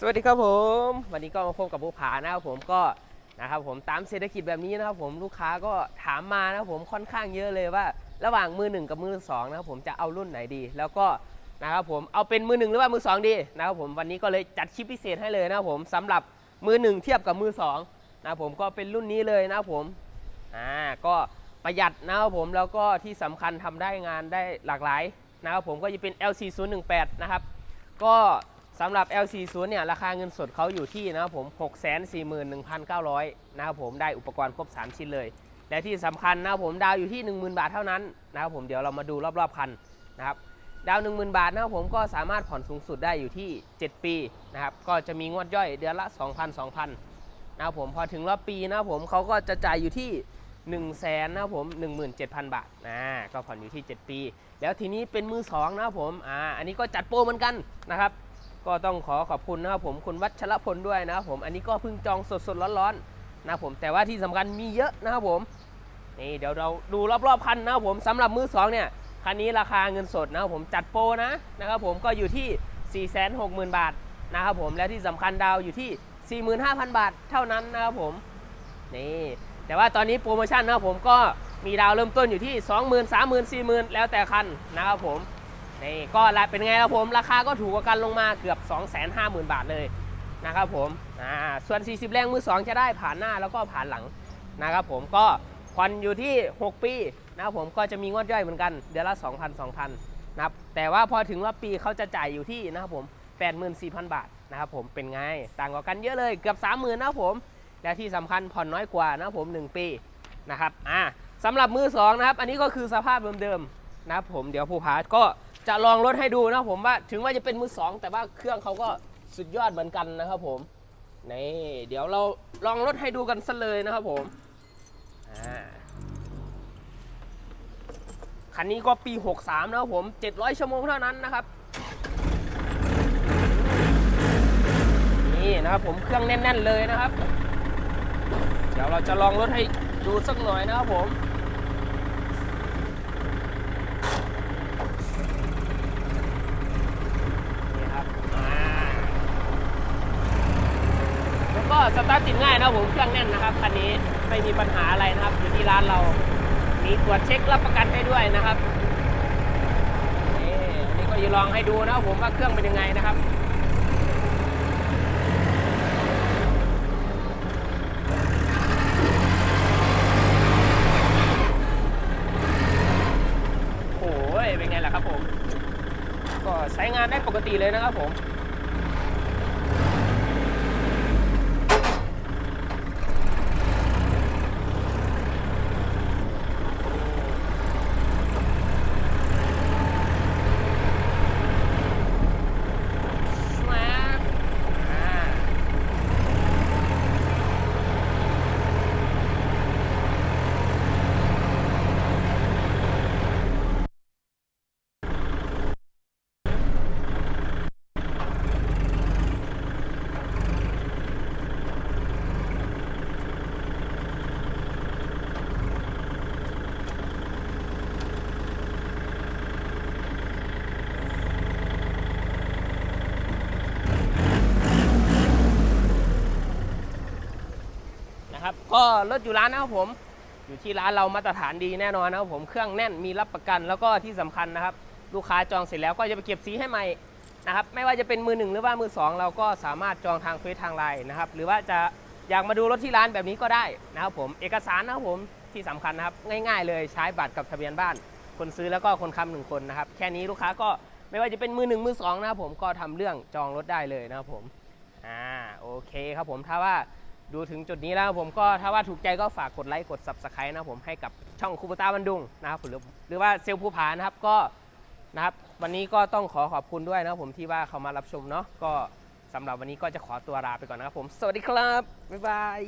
สวัสดีครับผม วันนี้ก็มาพบกับภูผานะครับผมก็นะครับผมตามเศรษฐกิจแบบนี้นะครับผมลูกค้าก็ถามมานะครับผมค่อนข้างเยอะเลยว่า ระหว่างมือหนึ่งกับมือสองนะครับผมจะเอารุ่นไหนดี แล้วก็นะครับผมเอาเป็นมือหนึ่งหรือว่ามือสองดีนะครับผมวันนี้ก็เลยจัดคลิปพิเศษให้เลยนะครับผมสำหรับมือหนึ่งเทียบกับมือสองนะครับผมก็เป็นรุ่นนี้เลยนะครับผมอ่าก็ประหยัดนะครับผมแล้วก็ที่สำคัญทำได้งานได้หลากหลายนะครับผมก็จะเป็น LC018 นะครับก็ สำหรับ LC0 เนี่ยราคาเงินสดเขาอยู่ที่นะครับผม 641,900 นะครับผมได้อุปกรณ์ครบ 3 ชิ้นเลย และที่สำคัญนะครับผมดาวอยู่ที่ 10,000 บาทเท่านั้นนะครับผมเดี๋ยวเรามาดูรอบๆคันนะครับดาว 10,000 บาทนะครับผมก็สามารถผ่อนสูงสุดได้อยู่ที่ 7 ปีนะครับก็จะมีงวดย่อยเดือนละ 2,000 2,000นะครับผมพอถึงรอบปีนะครับผมเขาก็จะจ่ายอยู่ที่1 0 0 0 0แสนนะครับผม17,000 บาทนะก็ผ่อนอยู่ที่ 7 ปี แล้วทีนี้เป็นมือสองนะครับผมอ่าอันนี้ก็จัดโปรเหมือนกันนะครับ ก็ต้องขอขอบคุณนะครับผมคุณวัชรพลด้วยนะครับผมอันนี้ก็เพิ่งจองสดๆร้อนๆนะครับผมแต่ว่าที่สำคัญมีเยอะนะครับผมนี่เดี๋ยวเราดูรอบๆคันนะครับผมสำหรับมือสองเนี่ยคันนี้ราคาเงินสดนะครับผมจัดโปรนะนะครับผมก็อยู่ที่ 460,000 บาทนะครับผมและที่สำคัญดาวอยู่ที่ 45,000 บาทเท่านั้นนะครับผมนี่แต่ว่าตอนนี้โปรโมชั่นนะครับผมก็มีดาวเริ่มต้นอยู่ที่ 20,000 30,000 40,000 แล้วแต่คันนะครับผม นี่ก็ละเป็นไงครับผมราคาก็ถูกกว่ากันลงมาเกือบ 250,000 บาทเลยนะครับผมอ่าส่วน 40 แรงมือ 2 จะได้ผ่านหน้าแล้วก็ผ่านหลังนะครับผมก็ผ่อนอยู่ที่ 6 ปีนะครับผมก็จะมีงวดย่อยเหมือนกันเดือนละ 2,000 2,000นะครับแต่ว่าพอถึงรอบปีเขาจะจ่ายอยู่ที่นะครับผม 84,000 บาทนะครับผมเป็นไงต่างกว่ากันเยอะเลยเกือบ 30,000นะครับผมและที่สำคัญผ่อนน้อยกว่านะครับผม 1 ปีนะครับอ่าสำหรับมือสองนะครับอันนี้ก็คือสภาพเดิมๆนะครับผมเดี๋ยวผู้พาก็ จะลองรถให้ดูนะครับผมว่าถึงว่าจะเป็นมือสองแต่ว่าเครื่องเขาก็สุดยอดเหมือนกันนะครับผมนี่เดี๋ยวเราลองรถให้ดูกันซะเลยนะครับผมคันนี้ก็ปี 63 นะครับผม 700 ชั่วโมงเท่านั้นนะครับ นี่นะครับผมเครื่องแน่น ๆ เลยนะครับ เดี๋ยวเราจะลองรถให้ดูสักหน่อยนะครับผม นี่ครับอ่าแล้วก็ สตาร์ทติดง่ายนะผมเครื่องแน่นนะครับคันนี้ไม่มีปัญหาอะไรนะครับอยู่ที่ร้านเรามีตรวจเช็ครับประกันให้ด้วยนะครับนี่นี่ก็จะลองให้ดูนะผมว่าเครื่องเป็นยังไงนะครับโอ้ยเป็นไงล่ะครับผม ก็ใช้งานได้ปกติเลยนะครับผม แหวบอ่านะครับ ก็รถอยู่ร้านนะครับผม อยู่ที่ร้านเรามาตรฐานดีแน่นอนนะครับผมเครื่องแน่นมีรับประกันแล้วก็ที่สำคัญนะครับ ลูกค้าจองเสร็จแล้วก็จะไปเก็บสีให้ใหม่นะครับไม่ว่าจะเป็นมือหนึ่งหรือว่ามือสองเราก็สามารถจองทางเฟซทางไลน์นะครับ หรือว่าจะอยากมาดูรถที่ร้านแบบนี้ก็ได้นะครับผมเอกสารนะครับผมที่สำคัญนะครับ ง่าย ๆ เลยใช้บัตรกับทะเบียนบ้าน คนซื้อแล้วก็คนค้ำหนึ่งคนนะครับ แค่นี้ลูกค้าก็ไม่ว่าจะเป็นมือหนึ่งมือสองนะครับผมก็ทำเรื่องจองรถได้เลยนะครับผมอ่าโอเคครับผมถ้าว่า ดูถึงจุดนี้แล้วผมก็ถ้าว่าถูกใจก็ฝากกดไลค์กด subscribe นะผมให้กับช่องคูปตาบันดุงนะครับหรือหรือว่าเซลล์ภูผานะครับก็นะครับวันนี้ก็ต้องขอขอบคุณด้วยนะผมที่ว่าเขามารับชมเนาะก็สำหรับวันนี้ก็จะขอตัวลาไปก่อนนะครับผม สวัสดีครับ บ๊ายบาย